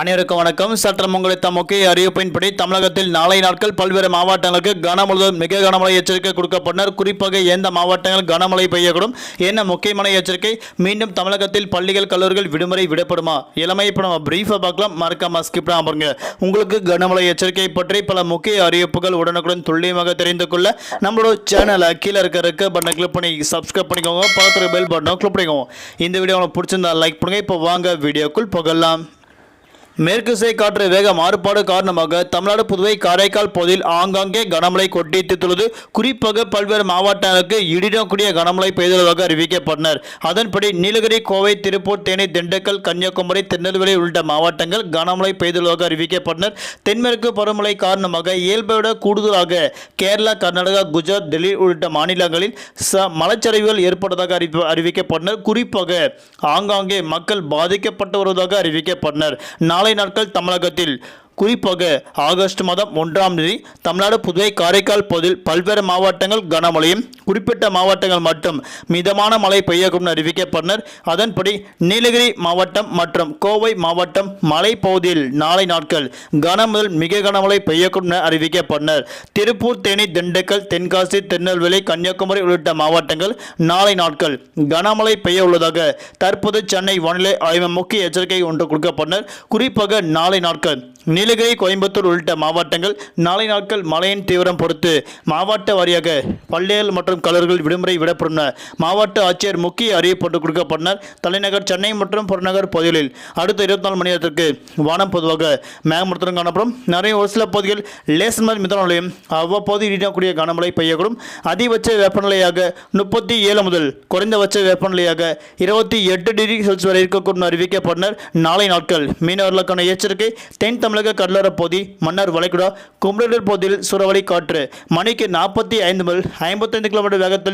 அனைவருக்கும் வணக்கம். சற்றம் உங்களித்த முக்கிய அறிவிப்பின்படி தமிழகத்தில் நாளை நாட்கள் பல்வேறு மாவட்டங்களுக்கு கனமழை மிக கனமழை எச்சரிக்கை கொடுக்கப்பட்டனர். குறிப்பாக எந்த மாவட்டங்கள் கனமழை பெய்யக்கூடும்? என்ன முக்கியமான எச்சரிக்கை? மீண்டும் தமிழகத்தில் பள்ளிகள் கல்லூரிகள் விடுமுறை விடப்படுமா? இளமை இப்போ நம்ம பிரீஃபாக பார்க்கலாம். மறக்காம ஸ்கிப் பாருங்க. உங்களுக்கு கனமழை எச்சரிக்கை பற்றி பல முக்கிய அறிவிப்புகள் உடனுக்குடன் துல்லியமாக தெரிந்து கொள்ள நம்மளோட சேனலை கீழே இருக்க இருக்க பட்டனை கிளிக் பண்ணி சப்ஸ்கிரைப் பண்ணிக்கோங்க. பக்கத்தில் பெல் பட்டனை கிளிக் பண்ணிக்கோங்க. இந்த வீடியோ உங்களுக்கு பிடிச்சிருந்தா லைக் பண்ணுங்க. இப்போ வாங்க வீடியோக்குள் புகழலாம் மேற்கு திசை காற்று வேக மாறுபாடு காரணமாக தமிழ்நாடு புதுவை காரைக்கால் பகுதியில் ஆங்காங்கே கனமழை கொட்டித்துள்ளது குறிப்பாக பல்வேறு மாவட்டங்களுக்கு இடிடக்கூடிய கனமழை பெய்துள்ளதாக அறிவிக்கப்பட்டனர். அதன்படி நீலகிரி கோவை திருப்பூர் தேனி திண்டுக்கல் கன்னியாகுமரி திருநெல்வேலி உள்ளிட்ட மாவட்டங்கள் கனமழை பெய்துள்ளதாக அறிவிக்கப்பட்டனர். தென்மேற்கு பருவமழை காரணமாக இயல்பை விட கூடுதலாக கேரளா கர்நாடகா குஜராத் டெல்லி உள்ளிட்ட மாநிலங்களில் ச மலைச்சரிவுகள் ஏற்பட்டதாக அறிவி அறிவிக்கப்பட்டனர். குறிப்பாக ஆங்காங்கே மக்கள் பாதிக்கப்பட்டு வருவதாக அறிவிக்கப்பட்டனர். நாளை நாட்கள் தமிழகத்தில். குறிப்பாக ஆகஸ்ட் மாதம் ஒன்றாம் தேதி தமிழ்நாடு புதுவை காரைக்கால் பகுதியில் பல்வேறு மாவட்டங்கள் கனமழையும் குறிப்பிட்ட மாவட்டங்கள் மட்டும் மிதமான மழை பெய்யக்கும் அறிவிக்கப்பட்டனர். அதன்படி நீலகிரி மாவட்டம் மற்றும் கோவை மாவட்டம் மலைப்பகுதியில் நாளை நாட்கள் கன முதல் மிக கனமழை பெய்யக்கும் என அறிவிக்கப்பட்டனர். திருப்பூர் தேனி திண்டுக்கல் தென்காசி திருநெல்வேலி கன்னியாகுமரி உள்ளிட்ட மாவட்டங்கள் நாளை நாட்கள் கனமழை பெய்ய உள்ளதாக தற்போது சென்னை வானிலை ஆய்வு முக்கிய எச்சரிக்கை ஒன்று கொடுக்கப்பட்டனர். குறிப்பாக நாளை நாட்கள் நீலகிரி கோயம்புத்தூர் உள்ளிட்ட மாவட்டங்கள் நாளை நாட்கள் மழையின் தீவிரம் பொறுத்து மாவட்ட வாரியாக பள்ளிகள் மற்றும் கல்லூரிகள் விடுமுறை விடப்படும் மாவட்ட ஆட்சியர் முக்கிய அறிவிப்பு கொடுக்கப்பட்டனர். தலைநகர் சென்னை மற்றும் புறநகர் பகுதிகளில் அடுத்த இருபத்தி நாலு மணி நேரத்திற்கு வானம் பொதுவாக மேகமூட்டத்துடன் காணப்படும். நிறைய ஒரு சில பகுதிகள் லேசர் மிதமான அவ்வப்போது இடிக்கக்கூடிய கனமழை பெய்யக்கூடும். அதிகபட்ச வெப்பநிலையாக முப்பத்தி ஏழு முதல் குறைந்தபட்ச வெப்பநிலையாக இருபத்தி எட்டு டிகிரி செல்சியஸ் வரை இருக்கக்கூடும் அறிவிக்கப்பட்டனர். நாளை நாட்கள் மீனவர்களுக்கான எச்சரிக்கை. தென் தமிழக கடலோர பகுதி மன்னார் வளைகுடா குமரடர் பகுதியில் சூறாவளி காற்று மணிக்கு நாற்பத்தி ஐந்து முதல் ஐம்பத்தைந்து கிலோமீட்டர் வேகத்தில்